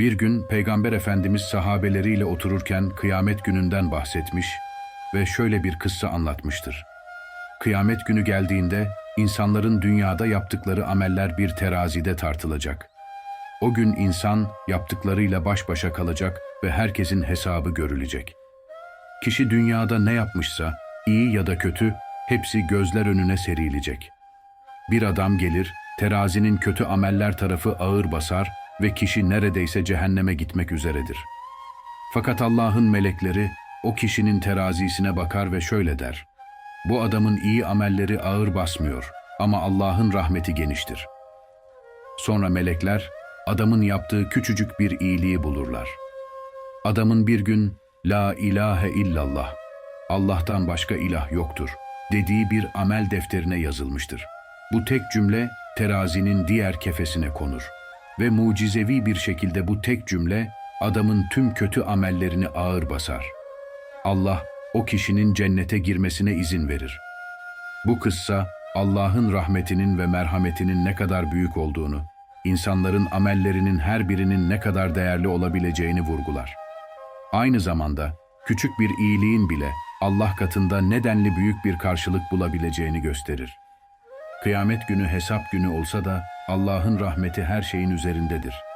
Bir gün Peygamber Efendimiz sahabeleriyle otururken kıyamet gününden bahsetmiş ve şöyle bir kıssa anlatmıştır. Kıyamet günü geldiğinde insanların dünyada yaptıkları ameller bir terazide tartılacak. O gün insan yaptıklarıyla baş başa kalacak ve herkesin hesabı görülecek. Kişi dünyada ne yapmışsa, iyi ya da kötü, hepsi gözler önüne serilecek. Bir adam gelir, terazinin kötü ameller tarafı ağır basar ve kişi neredeyse cehenneme gitmek üzeredir. Fakat Allah'ın melekleri o kişinin terazisine bakar ve şöyle der. Bu adamın iyi amelleri ağır basmıyor ama Allah'ın rahmeti geniştir. Sonra melekler adamın yaptığı küçücük bir iyiliği bulurlar. Adamın bir gün La ilahe illallah, Allah'tan başka ilah yoktur dediği bir amel defterine yazılmıştır. Bu tek cümle terazinin diğer kefesine konur ve mucizevi bir şekilde bu tek cümle adamın tüm kötü amellerini ağır basar. Allah o kişinin cennete girmesine izin verir. Bu kıssa Allah'ın rahmetinin ve merhametinin ne kadar büyük olduğunu, insanların amellerinin her birinin ne kadar değerli olabileceğini vurgular. Aynı zamanda küçük bir iyiliğin bile Allah katında nedenli büyük bir karşılık bulabileceğini gösterir. Kıyamet günü hesap günü olsa da Allah'ın rahmeti her şeyin üzerindedir.